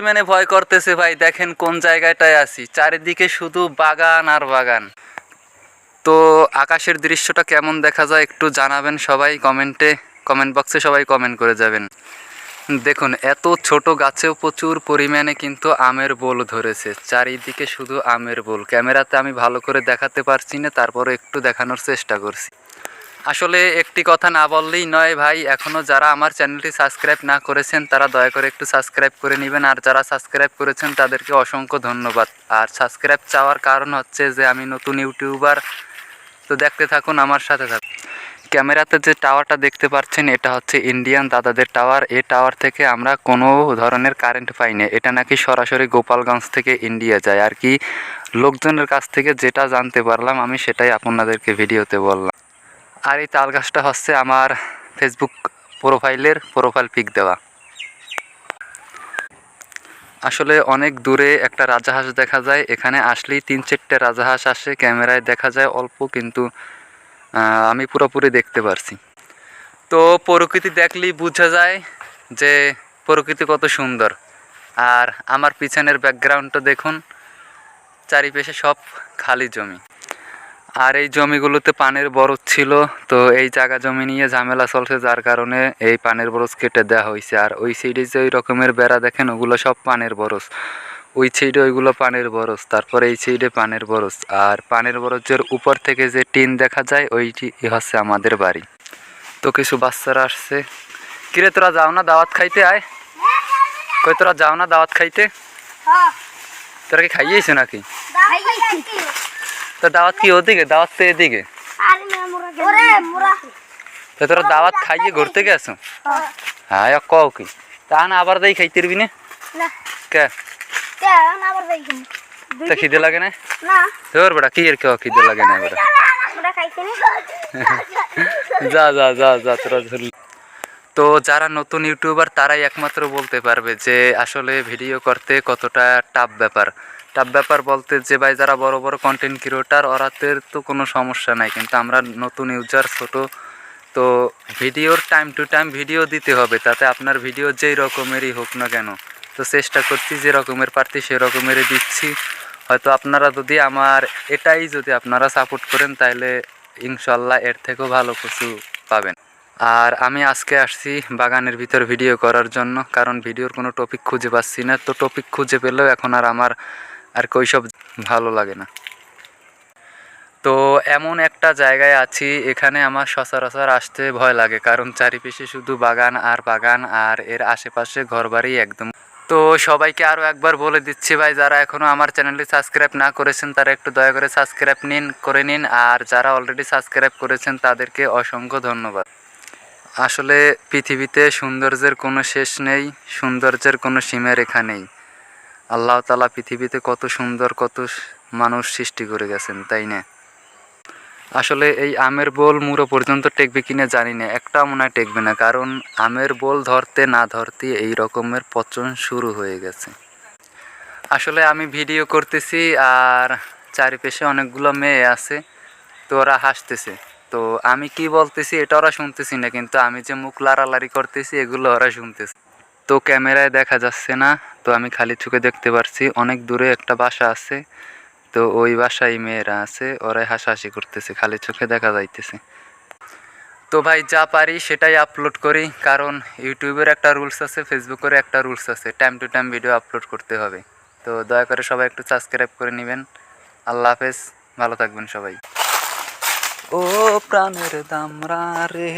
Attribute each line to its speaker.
Speaker 1: পরিমাণে ভয় করতেছে ভাই, দেখেন কোন জায়গাটায় আছি। চারিদিকে শুধু বাগান আর বাগান। তো আকাশের দৃশ্যটা কেমন দেখা যায় একটু জানাবেন সবাই কমেন্টে, কমেন্ট বক্সে সবাই কমেন্ট করে যাবেন। দেখুন, এত ছোট গাছেও প্রচুর পরিমাণে কিন্তু আমের বোল ধরেছে। চারিদিকে শুধু আমের বোল। ক্যামেরাতে আমি ভালো করে দেখাতে পারছি না তারপরে একটু দেখানোর চেষ্টা করছি। আসলে একটি কথা না বললেই নয় ভাই এখনও যারা আমার চ্যানেলটি সাবস্ক্রাইব না করেছেন তারা দয়া করে একটু সাবস্ক্রাইব করে নেবেন। আর যারা সাবস্ক্রাইব করেছেন তাদেরকে অসংখ্য ধন্যবাদ। আর সাবস্ক্রাইব চাওয়ার কারণ হচ্ছে যে আমি নতুন ইউটিউবার। তো দেখতে থাকুন আমার সাথে থাকুন। ক্যামেরাতে যে টাওয়ারটা দেখতে পাচ্ছেন, এটা হচ্ছে ইন্ডিয়ান দাদাদের টাওয়ার। এ টাওয়ার থেকে আমরা কোনো ধরনের কারেন্ট পাই না। এটা নাকি সরাসরি গোপালগঞ্জ থেকে ইন্ডিয়া যায়। আর কি, লোকজনের কাছ থেকে যেটা জানতে পারলাম, আমি সেটাই আপনাদেরকে ভিডিওতে বললাম। আর এই তাল গাছটা হচ্ছে আমার ফেসবুক প্রোফাইলের প্রোফাইল পিক দেওয়া। আসলে অনেক দূরে একটা রাজাহাঁস দেখা যায়, এখানে আসলেই তিন চারটে রাজাহাঁস আসে, ক্যামেরায় দেখা যায় অল্প কিন্তু আমি পুরোপুরি দেখতে পারছি। তো প্রকৃতি দেখলেই বোঝা যায় যে প্রকৃতি কত সুন্দর। আর আমার পিছনের ব্যাকগ্রাউন্ডটা দেখুন, চারিপাশে সব খালি জমি। আর এই জমিগুলোতে পানের বরজ ছিল তো এই জায়গা জমি নিয়ে ঝামেলা চলছে যার কারণে এই পানের বরজ কেটে দেওয়া হয়েছে। আর ওই সাইডে যে ওই রকমের বেড়া দেখেন ওগুলো সব পানের বরজ। ওই সাইডে ওইগুলো পানের বরজ তারপরে এই সাইডে পানের বরজ। আর পানের বরজের উপর থেকে যে টিন দেখা যায় ওইটি হচ্ছে আমাদের বাড়ি। তো কিছু বাচ্চারা আসছে। কিরে তোরা যাও না দাওয়াত খাইতে আয়। কই তোরা যাও না দাওয়াত খাইতে? তোরা কি খাইয়েছো নাকি? তো দাওয়াত কি ওদিকে? দাওয়াত তো এদিকে। তো তোরা দাওয়াত খাইয়ে ঘুরতে গেছো? হ্যাঁ কও কি তা না আবার দেই খাইতে পারবি না? কে? তা খিদে লাগে না? তোর বেটা কি এর কেউ খিদে লাগে না বেটা? যা যা যা যা তোরা তো যারা নতুন ইউটিউবার তারাই একমাত্র বলতে পারবে যে আসলে ভিডিও করতে কতটা টাফ ব্যাপার। টাফ ব্যাপার বলতে যে ভাই যারা বড় বড় কন্টেন্ট ক্রিয়েটার ওরাদের তো কোনো সমস্যা নাই। কিন্তু আমরা নতুন ইউজার ছোট, তো ভিডিওর টাইম টু টাইম ভিডিও দিতে হবে। তাতে আপনার ভিডিও যেই রকমেরই হোক না কেন। তো চেষ্টা করছি যে রকমের পারছি সে রকমেরই দিচ্ছি। হয়তো আপনারা যদি আমার এটাই যদি আপনারা সাপোর্ট করেন, তাহলে ইনশাল্লাহ এর থেকেও ভালো কিছু পাবেন। আর আমি আজকে আসছি বাগানের ভিতর ভিডিও করার জন্য, কারণ ভিডিওর কোনো টপিক খুঁজে পাচ্ছি না। তো টপিক খুঁজে পেলেও এখন আর আমার আর সব ভালো লাগে না। তো এমন একটা জায়গায় আছি, এখানে আমার সচরাচর আসতে ভয় লাগে, কারণ চারিপাশে শুধু বাগান আর বাগান আর এর আশেপাশে ঘরবাড়ি একদম। তো সবাইকে আরও একবার বলে দিচ্ছি ভাই, যারা এখনও আমার চ্যানেলটি সাবস্ক্রাইব না করেছেন, তারা একটু দয়া করে সাবস্ক্রাইব নিন, করে নিন, আর যারা অলরেডি সাবস্ক্রাইব করেছেন, তাদেরকে অসংখ্য ধন্যবাদ। আসলে পৃথিবীতে সৌন্দর্যের কোনো শেষ নেই, সৌন্দর্যের কোনো সীমারেখা নেই। আল্লাহ তালা পৃথিবীতে কত সুন্দর, কত মানুষ সৃষ্টি করে গেছেন, তাই না? আসলে এই আমের বোল মুড়ো পর্যন্ত টেকবে কিনা জানি না, একটা মনে হয় টেকবে না, কারণ আমের বোল ধরতে না ধরতে এই রকমের পচন শুরু হয়ে গেছে। আসলে আমি ভিডিও করতেছি আর চারিপাশে অনেকগুলো মেয়ে আছে, তো ওরা হাসতেছে। তো আমি কি বলতেছি, এটা ওরা শুনতেছি না, কিন্তু আমি যে মুখ লাড়ালাড়ি করতেছি, এগুলো ওরা শুনতেছে। তো ক্যামেরায় দেখা যাচ্ছে না, তো আমি খালি চোখে দেখতে পারছি। অনেক দূরে একটা বাসা আছে, তো ওই বাসায় মেয়েরা আছে, ওরাই হাসাহাসি করতেছে, খালি চোখে দেখা যাইতেছে। তো ভাই, যা পারি সেটাই আপলোড করি, কারণ ইউটিউবের একটা রুলস আছে ফেসবুকের একটা রুলস আছে time to time video upload করতে হবে। তো দয়া করে সবাই একটু সাবস্ক্রাইব করে নেবেন। আল্লাহ হাফেজ, ভালো থাকবেন সবাই। ও প্রাণের দামরা রে।